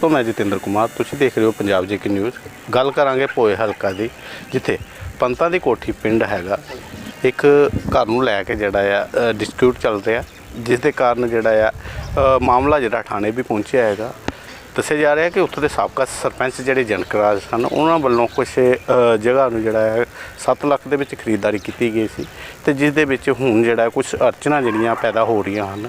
ਦੋਸਤੋ ਮੈਂ ਜਤਿੰਦਰ ਕੁਮਾਰ, ਤੁਸੀਂ ਦੇਖ ਰਹੇ ਹੋ ਪੰਜਾਬ ਜੇਕੇ ਨਿਊਜ਼। ਗੱਲ ਕਰਾਂਗੇ ਪੋਏ ਹਲਕਾ ਦੀ, ਜਿੱਥੇ ਪੰਤਾਂ ਦੀ ਕੋਠੀ ਪਿੰਡ ਹੈਗਾ। ਇੱਕ ਘਰ ਨੂੰ ਲੈ ਕੇ ਜਿਹੜਾ ਆ ਡਿਸਪਿਊਟ ਚੱਲ ਰਿਹਾ। ਜਿਸ ਦੇ ਕਾਰਨ ਜਿਹੜਾ ਆ ਮਾਮਲਾ ਜਿਹੜਾ ਥਾਣੇ ਵੀ ਪਹੁੰਚਿਆ ਹੈਗਾ। ਦੱਸਿਆ ਜਾ ਰਿਹਾ ਕਿ ਉੱਥੋਂ ਦੇ ਸਾਬਕਾ ਸਰਪੰਚ ਜਿਹੜੇ ਜਨਕਰਾਜ ਸਨ, ਉਹਨਾਂ ਵੱਲੋਂ ਕੁਝ ਜਗ੍ਹਾ ਨੂੰ ਜਿਹੜਾ ਹੈ 7 ਲੱਖ ਦੇ ਵਿੱਚ ਖਰੀਦਦਾਰੀ ਕੀਤੀ ਗਈ ਸੀ। ਤੇ ਜਿਸ ਦੇ ਵਿੱਚ ਹੁਣ ਜਿਹੜਾ ਕੁਝ ਅੜਚਨਾ ਜਿਹੜੀਆਂ ਪੈਦਾ ਹੋ ਰਹੀਆਂ ਹਨ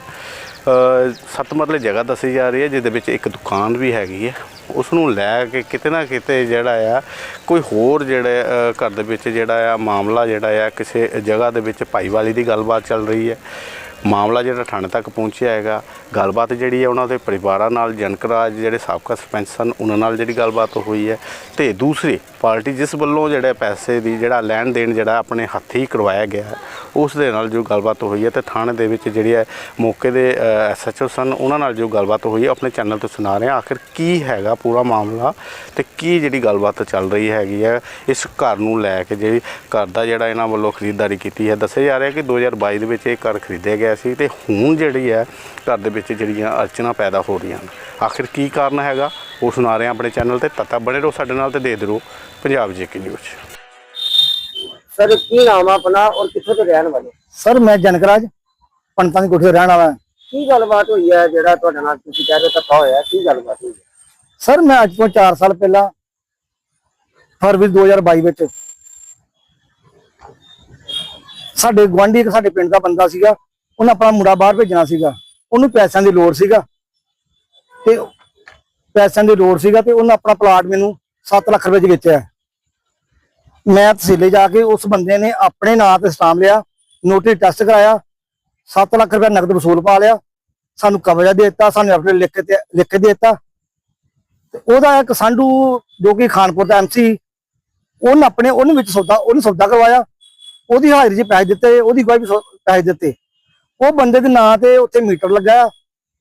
ਸੱਤ ਮਰਲੇ ਜਗ੍ਹਾ ਦੱਸੀ ਜਾ ਰਹੀ ਹੈ, ਜਿਹਦੇ ਵਿੱਚ ਇੱਕ ਦੁਕਾਨ ਵੀ ਹੈਗੀ ਹੈ। ਉਸ ਨੂੰ ਲੈ ਕੇ ਕਿਤੇ ਨਾ ਕਿਤੇ ਜਿਹੜਾ ਆ, ਕੋਈ ਹੋਰ ਜਿਹੜੇ ਘਰ ਦੇ ਵਿੱਚ ਜਿਹੜਾ ਆ, ਮਾਮਲਾ ਜਿਹੜਾ ਆ, ਕਿਸੇ ਜਗ੍ਹਾ ਦੇ ਵਿੱਚ ਭਾਈਵਾਲੀ ਦੀ ਗੱਲਬਾਤ ਚੱਲ ਰਹੀ ਹੈ। ਮਾਮਲਾ ਜਿਹੜਾ ਥਾਣੇ ਤੱਕ ਪਹੁੰਚਿਆ ਹੈਗਾ। ਗੱਲਬਾਤ ਜਿਹੜੀ ਹੈ, ਉਹਨਾਂ ਦੇ ਪਰਿਵਾਰਾਂ ਨਾਲ ਜਨਕਰਾਜ ਜਿਹੜੇ ਸਾਬਕਾ ਸਰਪੰਚ ਸਨ, ਉਹਨਾਂ ਨਾਲ ਜਿਹੜੀ ਗੱਲਬਾਤ ਹੋਈ ਹੈ। ਤੇ ਦੂਸਰੀ ਪਾਰਟੀ ਜਿਸ ਵੱਲੋਂ ਜਿਹੜੇ ਪੈਸੇ ਦੀ ਜਿਹੜਾ ਲੈਣ ਦੇਣ ਜਿਹੜਾ ਆਪਣੇ ਹੱਥੀਂ ਕਰਵਾਇਆ ਗਿਆ ਉਸ ਦੇ ਨਾਲ ਜੋ ਗੱਲਬਾਤ ਹੋਈ ਹੈ ਤੇ ਥਾਣੇ ਦੇ ਵਿੱਚ ਜਿਹੜੀ ਹੈ ਮੌਕੇ ਦੇ ਐਸਐਚਓ ਸਨ, ਉਹਨਾਂ ਨਾਲ ਜੋ ਗੱਲਬਾਤ ਹੋਈ ਹੈ ਆਪਣੇ ਚੈਨਲ ਤੋਂ ਸੁਣਾ ਰਹੇ ਹਾਂ। ਆਖਿਰ ਕੀ ਹੈਗਾ ਪੂਰਾ ਮਾਮਲਾ ਤੇ ਕੀ ਜਿਹੜੀ ਗੱਲਬਾਤ ਚੱਲ ਰਹੀ ਹੈਗੀ ਹੈ, ਇਸ ਘਰ ਨੂੰ ਲੈ ਕੇ ਜਿਹੜੀ ਘਰ ਦਾ ਜਿਹੜਾ ਇਹਨਾਂ ਵੱਲੋਂ ਖਰੀਦਦਾਰੀ ਕੀਤੀ ਹੈ, ਦੱਸਿਆ ਜਾ ਰਿਹਾ ਕਿ 2022 ਦੇ ਵਿੱਚ ਇਹ ਘਰ ਖਰੀਦਿਆ ਗਿਆ ਸੀ ਤੇ ਹੁਣ ਜਿਹੜੀ ਹੈ ਘਰ ਦੇ ਵਿੱਚ ਜਿਹੜੀਆਂ ਅੜਚਨਾ ਪੈਦਾ ਹੋ ਰਹੀਆਂ ਹਨ ਆਖਿਰ ਕੀ ਕਾਰਨ ਹੈਗਾ? ਉਹ ਸੁਣਾ ਰਹੇ ਹਾਂ ਆਪਣੇ ਚੈਨਲ ਤੇ ਤਤਾ ਬਣੇ ਰਹੋ ਸਾਡੇ ਨਾਲ ਤੇ ਦੇਖਦੇ ਰਹੋ ਪੰਜਾਬ ਜੇਕੇ ਨਿਊਜ਼ ਸਰ ਕੀ ਨਾਮ ਆ ਆਪਣਾ ਔਰ ਕਿੱਥੋਂ ਦੇ ਰਹਿਣ ਵਾਲੇ ਸਰ ਮੈਂ ਜਨਕਰਾਜ ਪੰਡਤਾਂ ਦੀ ਕੋਠੀ ਤੇ ਰਹਿਣ ਵਾਲਾ। ਕੀ ਗੱਲਬਾਤ ਹੋਈ ਹੈ ਜਿਹੜਾ ਤੁਹਾਡੇ ਨਾਲ ਤੁਸੀਂ ਕਹਿ ਰਹੇ ਧੱਕਾ ਹੋਇਆ ਕੀ ਗੱਲਬਾਤ ਹੋਈ ਹੈ? ਸਰ ਮੈਂ ਅੱਜ ਤੋਂ 4 ਸਾਲ ਪਹਿਲਾਂ ਫਰਵਰੀ 2022 ਵਿੱਚ ਸਾਡੇ ਗਵਾਂਢੀ ਇੱਕ ਸਾਡੇ ਪਿੰਡ ਦਾ ਬੰਦਾ ਸੀਗਾ ਉਹਨੇ ਆਪਣਾ ਮੁੰਡਾ ਬਾਹਰ ਭੇਜਣਾ ਸੀਗਾ ਉਹਨੂੰ ਪੈਸਿਆਂ ਦੀ ਲੋੜ ਸੀਗਾ ਤੇ ਪੈਸਿਆਂ ਦੀ ਲੋੜ ਸੀਗਾ ਤੇ ਉਹਨੇ ਆਪਣਾ ਪਲਾਟ ਮੈਨੂੰ 7 ਲੱਖ ਰੁਪਏ ਚ ਵੇਚਿਆ। ਮੈਂ ਤਹਿਸੀਲੇ ਜਾ ਕੇ ਉਸ ਬੰਦੇ ਨੇ ਆਪਣੇ ਨਾਂ ਤੇ ਸਟਾਮ ਲਿਆ, ਨੋਟਿਸ ਟੈਸਟ ਕਰਾਇਆ 7 ਲੱਖ ਰੁਪਏ ਨਕਦ ਵਸੂਲ ਪਾ ਲਿਆ, ਸਾਨੂੰ ਕਬਜ਼ਾ ਦੇ ਦਿੱਤਾ, ਸਾਨੂੰ ਆਪਣੇ ਲਿਖ ਕੇ ਲਿਖ ਕੇ ਦੇ ਦਿੱਤਾ। ਤੇ ਉਹਦਾ ਇੱਕ ਸੰਧੂ ਜੋ ਕਿ ਖਾਨਪੁਰ ਦਾ ਐਮਸੀ ਉਹਨੇ ਆਪਣੇ ਉਹਨੇ ਵਿੱਚ ਸੌਦਾ, ਉਹਨੂੰ ਸੌਦਾ ਕਰਵਾਇਆ। ਉਹਦੀ ਹਾਜ਼ਰੀ 'ਚ ਪੈਸੇ ਦਿੱਤੇ, ਉਹਦੀ ਗਵਾਹੀ ਪੈਸੇ ਦਿੱਤੇ। ਉਹ ਬੰਦੇ ਦੇ ਨਾਂ ਤੇ ਉੱਥੇ ਮੀਟਰ ਲੱਗਾ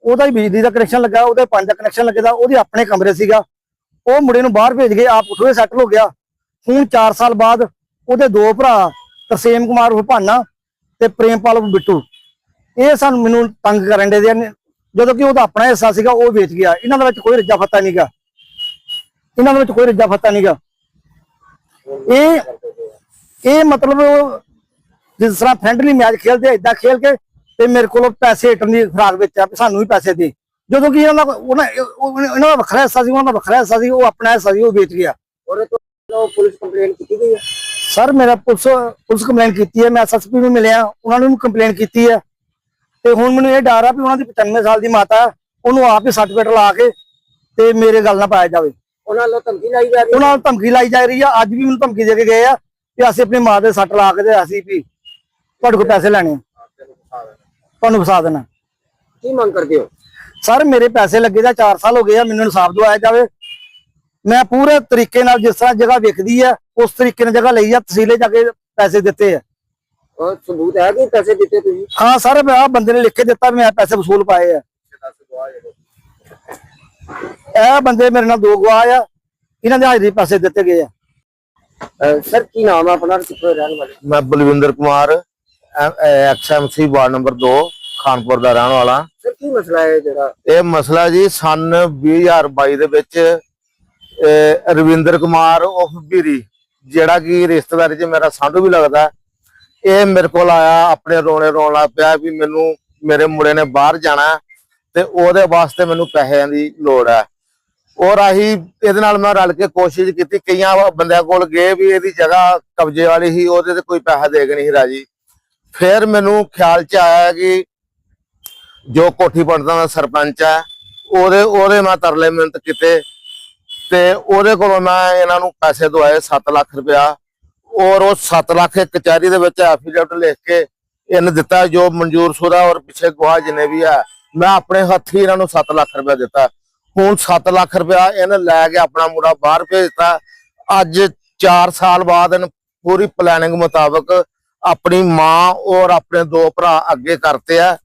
ਉਹਦਾ ਹੀ ਬਿਜਲੀ ਦਾ ਕਨੈਕਸ਼ਨ ਲੱਗਾ, ਉਹਦੇ ਪੰਜ ਦਾ ਕਨੈਕਸ਼ਨ ਲੱਗਦਾ ਉਹਦੇ ਆਪਣੇ ਕਮਰੇ ਸੀਗਾ। ਉਹ ਮੁੰਡੇ ਨੂੰ ਬਾਹਰ ਭੇਜ ਗਏ, ਆਪ ਉੱਥੇ ਸੈਟਲ ਹੋ ਗਿਆ। ਹੁਣ 4 ਸਾਲ ਬਾਅਦ ਉਹਦੇ ਦੋ ਭਰਾ, ਤਰਸੇਮ ਕੁਮਾਰ ਉਹ ਭਾਨਾ ਤੇ ਪ੍ਰੇਮਪਾਲ ਬਿੱਟੂ। ਇਹ ਸਾਨੂੰ ਮੈਨੂੰ ਤੰਗ ਕਰਨ ਦੇ ਨੇ। ਜਦੋਂ ਕਿ ਉਹਦਾ ਆਪਣਾ ਹਿੱਸਾ ਸੀਗਾ, ਉਹ ਵੇਚ ਗਿਆ। ਇਹਨਾਂ ਦੇ ਵਿੱਚ ਕੋਈ ਰੱਜਾ ਫੱਤਾ ਨਹੀਂਗਾ ਇਹਨਾਂ ਦੇ ਵਿੱਚ ਕੋਈ ਰੱਜਾ ਫੱਤਾ ਨਹੀਂਗਾ ਇਹ ਇਹ ਮਤਲਬ ਜਿਸ ਤਰ੍ਹਾਂ ਫ੍ਰੈਂਡਲੀ ਮੈਚ ਖੇਲਦੇ ਇਦਾਂ ਖੇਲ ਕੇ ਤੇ ਮੇਰੇ ਕੋਲ ਪੈਸੇ ਹਟਣ ਦੀ ਖਰਾਕ ਵਿੱਚ ਆ ਸਾਨੂੰ ਵੀ ਪੈਸੇ ਦੇ। ਜਦੋਂ ਕਿ ਇਹਨਾਂ ਦਾ ਉਹਨਾਂ ਉਹ- ਇਹਨਾਂ ਦਾ ਵੱਖਰਾ ਹਿੱਸਾ ਸੀ ਉਹਨਾਂ ਦਾ ਵੱਖਰਾ ਹਿੱਸਾ ਸੀ ਉਹ ਆਪਣਾ ਹਿੱਸਾ ਸੀ ਉਹ ਵੇਚ ਗਿਆ। ਉਹਦੇ ਤੋਂ ਪੁਲਿਸ ਕੰਪਲੇਂਟ ਕੀਤੀ ਗਈ ਹੈ? ਸਰ ਮੇਰਾ ਪੁਲਿਸ ਪੁਲਿਸ ਕੰਪਲੇਂਟ ਕੀਤੀ ਹੈ ਮੈਂ ਐਸਐਸਪੀ ਨੂੰ ਮਿਲਿਆ ਉਹਨਾਂ ਨੂੰ ਕੰਪਲੇਂਟ ਕੀਤੀ ਹੈ। ਤੇ ਹੁਣ ਮੈਨੂੰ ਇਹ ਡਰ ਆ ਵੀ ਉਹਨਾਂ ਦੀ 95 ਸਾਲ ਦੀ ਮਾਤਾ ਉਹਨੂੰ ਆਪ ਹੀ ਸਰਟੀਫਿਕੇਟ ਲਾ ਕੇ ਤੇ ਮੇਰੇ ਗੱਲ ਨਾ ਪਾਇਆ ਜਾਵੇ। ਉਹਨਾਂ ਵੱਲੋਂ ਧਮਕੀ ਲਾਈ ਜਾ ਰਹੀ ਹੈ? ਉਹਨਾਂ ਨੂੰ ਧਮਕੀ ਲਾਈ ਜਾ ਰਹੀ ਆ ਅੱਜ ਵੀ ਮੈਨੂੰ ਧਮਕੀ ਦੇ ਕੇ ਗਏ ਆ ਕਿ ਅਸੀਂ ਆਪਣੀ ਮਾਂ ਦੇ ਸੱਟ ਲਾ ਕੇ ਤੇ ਅਸੀਂ ਵੀ ਤੁਹਾਡੇ ਕੋਲ ਪੈਸੇ ਲੈਣੇ ਤੁਹਾਨੂੰ ਫਸਾ ਦੇਣਾ। ਕੀ ਮੰਗ ਕਰਦੇ ਹੋ? ਸਰ ਮੇਰੇ ਪੈਸੇ ਲੱਗੇ ਦਾ 4 ਸਾਲ ਹੋ ਗਏ ਆ ਮੈਨੂੰ ਇਨਸਾਫ ਦਿਵਾਇਆ ਜਾਵੇ। ਮੈਂ ਪੂਰੇ ਤਰੀਕੇ ਨਾਲ ਜਿਸ ਤਰ੍ਹਾਂ ਜਗ੍ਹਾ ਵਿਕਦੀ ਆ ਉਸ ਤਰੀਕੇ ਨਾਲ ਜਗ੍ਹਾ ਲਈ ਆ ਤਹਿਸੀਲੇ ਜਾ ਕੇ ਪੈਸੇ ਦਿੱਤੇ ਆ। ਉਹ ਸਬੂਤ ਹੈ ਕਿ ਪੈਸੇ ਦਿੱਤੇ ਤੁਸੀਂ? ਹਾਂ ਸਰ ਆ ਬੰਦੇ ਨੇ ਲਿਖ ਕੇ ਦਿੱਤਾ ਮੈਂ ਪੈਸੇ ਵਸੂਲ ਪਾਏ ਆ। ਇਹ ਬੰਦੇ ਮੇਰੇ ਨਾਲ ਦੋ ਗਵਾਹ ਆ ਇਹਨਾਂ ਦੇ ਹਾਜ਼ਰੀ ਪੈਸੇ ਦਿੱਤੇ ਗਏ ਆ। ਸਰ ਕੀ ਨਾਮ ਆ ਆਪਣਾ ਔਰ ਕਿੱਥੋਂ ਰਹਿਣ ਵਾਲੇ? ਮੈਂ Balwinder Kumar ex MC ward number 2 Khanpur ਦਾ ਰਹਿਣ ਵਾਲਾ। ਸਰ ਕੀ ਮਸਲਾ ਹੈ ਜਿਹੜਾ? ਇਹ ਮਸਲਾ ਜੀ ਸਨ 2022 ਦੇ ਵਿੱਚ ਰਵਿੰਦਰ ਕੁਮਾਰ ਉਫ ਬੀਰੀ ਜਿਹੜਾ ਕਿ ਰਿਸ਼ਤੇਦਾਰੀ 'ਚ ਮੇਰਾ ਸਾਂਢੂ ਵੀ ਲੱਗਦਾ ਇਹ ਮੇਰੇ ਕੋਲ ਆਇਆ ਆਪਣੇ ਰੋਣੇ ਰੋਣ ਲੱਗ ਪਿਆ ਵੀ ਮੈਨੂੰ ਮੇਰੇ ਮੁੰਡੇ ਨੇ ਬਾਹਰ ਜਾਣਾ ਤੇ ਉਹਦੇ ਵਾਸਤੇ ਮੈਨੂੰ ਪੈਸਿਆਂ ਦੀ ਲੋੜ ਹੈ। ਔਰ ਆਹੀ ਇਹਦੇ ਨਾਲ ਮੈਂ ਰਲ ਕੇ ਕੋਸ਼ਿਸ਼ ਕੀਤੀ ਕਈਆਂ ਬੰਦਿਆਂ ਕੋਲ ਗਏ ਵੀ ਇਹਦੀ ਜਗ੍ਹਾ ਕਬਜ਼ੇ ਵਾਲੀ ਸੀ ਉਹਦੇ ਤੇ ਕੋਈ ਪੈਸਾ ਦੇ ਕੇ ਨਹੀਂ ਸੀ ਰਾਜੀ। ਫਿਰ ਮੈਨੂੰ ਖਿਆਲ ਚ ਆਇਆ ਕਿ ਜੋ ਕੋਠੀ ਪੰਡਤਾਂ ਦਾ ਸਰਪੰਚ ਹੈ, ਉਹਦੇ ਉਹਦੇ ਮੈਂ ਤਰਲੇ ਮਿਹਨਤ ਕੀਤੇ ਤੇ ਉਹਦੇ ਕੋਲੋਂ ਮੈਂ ਇਹਨਾਂ ਨੂੰ ਪੈਸੇ ਦਵਾਏ 7 ਲੱਖ ਰੁਪਇਆ। ਔਰ ਉਹ 7 ਲੱਖ ਕਚਹਿਰੀ ਦੇ ਵਿੱਚ ਐਫੀਡੇਵਿਟ ਲਿਖ ਕੇ ਇਹਨੇ ਦਿੱਤਾ, ਜੋ ਮਨਜ਼ੂਰ ਸ਼ੁਦਾ ਔਰ ਪਿੱਛੇ ਗਵਾਹ ਜਿੰਨੇ ਵੀ ਹੈ, ਮੈਂ ਆਪਣੇ ਹੱਥੀ ਇਹਨਾਂ ਨੂੰ 7 ਲੱਖ ਰੁਪਇਆ ਦਿੱਤਾ। ਹੁਣ 7 ਲੱਖ ਰੁਪਇਆ ਇਹਨੇ ਲੈ ਕੇ ਆਪਣਾ ਮੁੰਡਾ ਬਾਹਰ ਭੇਜਤਾ ਅੱਜ 4 ਸਾਲ ਬਾਅਦ ਇਹਨੇ ਪੂਰੀ ਪਲੈਨਿੰਗ ਮੁਤਾਬਕ ਆਪਣੀ ਮਾਂ ਔਰ ਆਪਣੇ ਦੋ ਭਰਾ ਅੱਗੇ ਕਰਤੇ ਆ।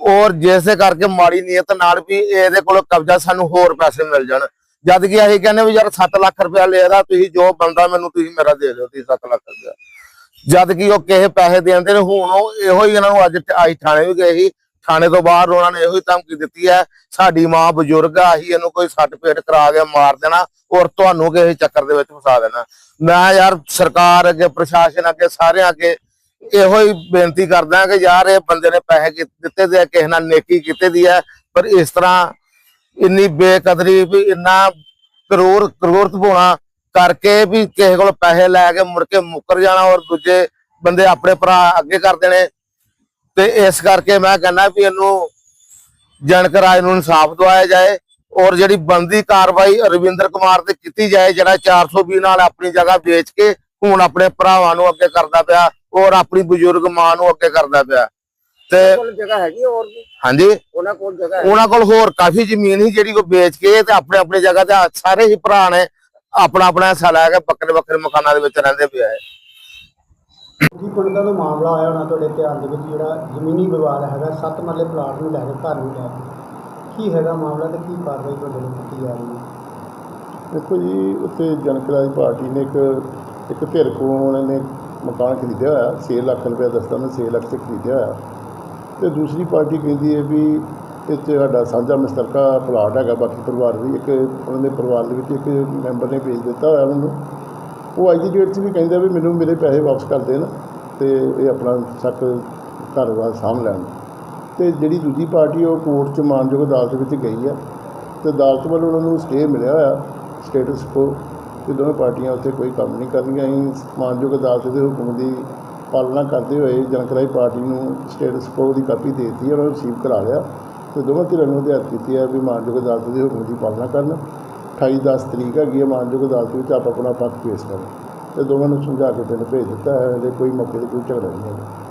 ਔਰ ਜਿਸੇ ਕਰਕੇ ਮਾੜੀ ਨੀਅਤ ਨਾਲ ਵੀ ਇਹਦੇ ਕੋਲ ਕਬਜ਼ਾ ਸਾਨੂੰ ਹੋਰ ਪੈਸੇ ਮਿਲ ਜਾਣ। ਜਦ ਕਿ ਅਸੀਂ ਕਹਿੰਦੇ ਵੀ ਯਾਰ 7 ਲੱਖ ਰੁਪਇਆ ਲੈਦਾ ਤੁਸੀਂ ਜੋ ਬੰਦਾ ਮੈਨੂੰ ਤੁਸੀਂ ਮੇਰਾ ਦੇ ਦਿਓ, ਤੁਸੀਂ 7 ਲੱਖ ਰੁਪਇਆ। ਜਦ ਕਿ ਉਹ ਕਿਸੇ ਪੈਸੇ ਦੇਂਦੇ ਨੇ, ਹੁਣ ਉਹ ਇਹੋ ਹੀ ਇਹਨਾਂ ਨੂੰ ਅੱਜ ਆਈ ਥਾਣੇ ਵੀ ਗਏ ਸੀ। ਥਾਣੇ ਤੋਂ ਬਾਹਰ ਉਹਨਾਂ ਨੇ ਇਹੋ ਹੀ ਧਮਕੀ ਦਿੱਤੀ ਹੈ, ਸਾਡੀ ਮਾਂ ਬਜ਼ੁਰਗ ਆ, ਅਸੀਂ ਇਹਨੂੰ ਕੋਈ ਸੱਟ ਪੇਟ ਕਰਾ ਕੇ ਮਾਰ ਦੇਣਾ ਔਰ ਤੁਹਾਨੂੰ ਕਿਸੇ ਚੱਕਰ ਦੇ ਵਿੱਚ ਫਸਾ ਦੇਣਾ। ਮੈਂ ਯਾਰ ਸਰਕਾਰ ਅੱਗੇ, ਪ੍ਰਸ਼ਾਸਨ ਅੱਗੇ, ਸਾਰਿਆਂ ਅੱਗੇ ਇਹੋ ਹੀ ਬੇਨਤੀ ਕਰਦਾ ਕਿ ਯਾਰ ਇਹ ਬੰਦੇ ਨੇ ਪੈਸੇ ਦਿੱਤੇ ਦੇ ਕਿਸੇ ਨਾਲ ਨੇਕੀ ਕੀਤੀ ਦੀ ਹੈ ਪਰ ਇਸ ਤਰ੍ਹਾਂ ਇੰਨੀ ਬੇਕਦਰੀ ਵੀ ਇੰਨਾ ਕਰੋੜ ਕਰੋੜ ਪਾਉਣਾ ਕਰਕੇ ਵੀ ਕਿਸੇ ਕੋਲ ਪੈਸੇ ਲੈ ਕੇ ਮੁੜ ਕੇ ਮੁੱਕਰ ਜਾਣਾ ਔਰ ਦੂਜੇ ਬੰਦੇ ਆਪਣੇ ਭਰਾ ਅੱਗੇ ਕਰ ਦੇਣੇ। ਤੇ ਇਸ ਕਰਕੇ ਮੈਂ ਕਹਿੰਦਾ ਵੀ ਇਹਨੂੰ ਜਨਕ ਰਾਜ ਨੂੰ ਇਨਸਾਫ ਦਵਾਇਆ ਜਾਏ ਔਰ ਜਿਹੜੀ ਬੰਦੀ ਕਾਰਵਾਈ ਰਵਿੰਦਰ ਕੁਮਾਰ ਤੇ ਕੀਤੀ ਜਾਏ, ਜਿਹੜਾ 420 ਨਾਲ ਆਪਣੀ ਜਗ੍ਹਾ ਵੇਚ ਕੇ ਹੁਣ ਆਪਣੇ ਭਰਾਵਾਂ ਨੂੰ ਅੱਗੇ ਕਰਦਾ ਪਿਆ ਔਰ ਆਪਣੀ ਬਜ਼ੁਰਗ ਮਾਂ ਨੂੰ ਅੱਗੇ ਕਰਦਾ ਪਿਆ। ਤੇ ਕੋਲ ਜਗ੍ਹਾ ਹੈਗੀ ਹੋਰ ਵੀ? ਹਾਂਜੀ? ਉਹਨਾਂ ਕੋਲ ਜਗ੍ਹਾ ਹੈ? ਉਹਨਾਂ ਕੋਲ ਹੋਰ ਕਾਫੀ ਜ਼ਮੀਨ ਸੀ ਜਿਹੜੀ ਉਹ ਵੇਚ ਕੇ ਤੇ ਆਪਣੇ ਆਪਣੇ ਜਗ੍ਹਾ ਤੇ ਸਾਰੇ ਹੀ ਭਰਾ ਨੇ ਆਪਣਾ ਆਪਣਾ ਹਿੱਸਾ ਲੈ ਕੇ ਵੱਖਰੇ ਵੱਖਰੇ ਮਕਾਨਾਂ ਦੇ ਵਿੱਚ ਰਹਿੰਦੇ ਪਿਆ ਹੈ ਜੀ ਪਿੰਡ ਦਾ ਕੋਈ ਮਾਮਲਾ ਆਇਆ ਹੋਣਾ ਤੁਹਾਡੇ ਧਿਆਨ ਦੇ ਵਿੱਚ ਜਿਹੜਾ ਜ਼ਮੀਨੀ ਵਿਵਾਦ ਹੈਗਾ ਸੱਤ ਮਰਲੇ ਪਲਾਟ ਨੂੰ ਲੈ ਕੇ ਘਰ ਨੂੰ ਲੈ ਕੇ? ਕੀ ਹੈਗਾ ਮਾਮਲਾ ਤੇ ਕੀ ਕਾਰਵਾਈ ਤੁਹਾਡੇ ਵੱਲੋਂ ਕੀਤੀ ਜਾ ਰਹੀ ਹੈ? ਦੇਖੋ ਜੀ ਉੱਥੇ ਜਨਕਰਾਜ ਪਾਰਟੀ ਨੇ ਇੱਕ ਇੱਕ ਧਿਰ ਕੋਲ ਨੇ ਮਕਾਨ ਖਰੀਦਿਆ ਹੋਇਆ 6 ਲੱਖ ਰੁਪਏ ਦੱਸਦਾ ਮੈਂ 6 ਲੱਖ 'ਚ ਖਰੀਦਿਆ ਹੋਇਆ। ਤੇ ਦੂਸਰੀ ਪਾਰਟੀ ਕਹਿੰਦੀ ਹੈ ਵੀ ਇਹ 'ਚ ਸਾਡਾ ਸਾਂਝਾ ਮਸਤਰਕਾ ਪਲਾਟ ਹੈਗਾ, ਬਾਕੀ ਪਰਿਵਾਰ ਵੀ ਇੱਕ ਉਹਨਾਂ ਦੇ ਪਰਿਵਾਰ ਦੇ ਵਿੱਚ ਇੱਕ ਮੈਂਬਰ ਨੇ ਭੇਜ ਦਿੱਤਾ ਹੋਇਆ ਉਹਨੂੰ ਉਹ ਅੱਜ ਦੀ ਡੇਟ 'ਚ ਵੀ ਕਹਿੰਦਾ ਵੀ ਮੈਨੂੰ ਮੇਰੇ ਪੈਸੇ ਵਾਪਸ ਕਰ ਦੇਣ ਤੇ ਇਹ ਆਪਣਾ ਸ਼ੱਕ ਘਰ ਵਾਰ ਸਾਂਭ ਲੈਣ। ਤੇ ਜਿਹੜੀ ਦੂਜੀ ਪਾਰਟੀ ਉਹ ਕੋਰਟ 'ਚ ਮਾਨਯੋਗ ਅਦਾਲਤ ਵਿੱਚ ਗਈ ਆ। ਤੇ ਅਦਾਲਤ ਵੱਲੋਂ ਉਹਨਾਂ ਨੂੰ ਸਟੇ ਮਿਲਿਆ ਹੋਇਆ ਸਟੇਟਸ ਕੋ ਕਿ ਦੋਵੇਂ ਪਾਰਟੀਆਂ ਉੱਥੇ ਕੋਈ ਕੰਮ ਨਹੀਂ ਕਰਨੀਆਂ ਅਸੀਂ ਮਾਨਯੋਗ ਅਦਾਲਤ ਦੇ ਹੁਕਮ ਦੀ ਪਾਲਣਾ ਕਰਦੇ ਹੋਏ ਜਨਕਰਾਈ ਪਾਰਟੀ ਨੂੰ ਸਟੇਟਸ ਕੋ ਦੀ ਕਾਪੀ ਦੇ ਦਿੱਤੀ ਔਰ ਰਿਸੀਵ ਕਰਾ ਲਿਆ ਤੇ ਦੋਵਾਂ ਧਿਰਾਂ ਨੂੰ ਹਦਾਇਤ ਕੀਤੀ ਹੈ ਵੀ ਮਾਨਯੋਗ ਅਦਾਲਤ ਦੇ ਹੁਕਮ ਦੀ ਪਾਲਣਾ ਕਰਨ। 28 ਦਸ ਤਰੀਕ ਹੈਗੀ ਹੈ, ਮਾਨਯੋਗ ਅਦਾਲਤ ਵਿੱਚ ਆਪ ਆਪਣਾ ਪੱਖ ਪੇਸ਼ ਕਰਨ ਤੇ ਦੋਵਾਂ ਨੂੰ ਸਮਝਾ ਕੇ ਪਿੰਡ ਭੇਜ ਦਿੱਤਾ ਹੈ ਹਲੇ ਕੋਈ ਮੌਕੇ ਤੇ ਕੋਈ ਝਗੜਾ ਨਹੀਂ ਹੈ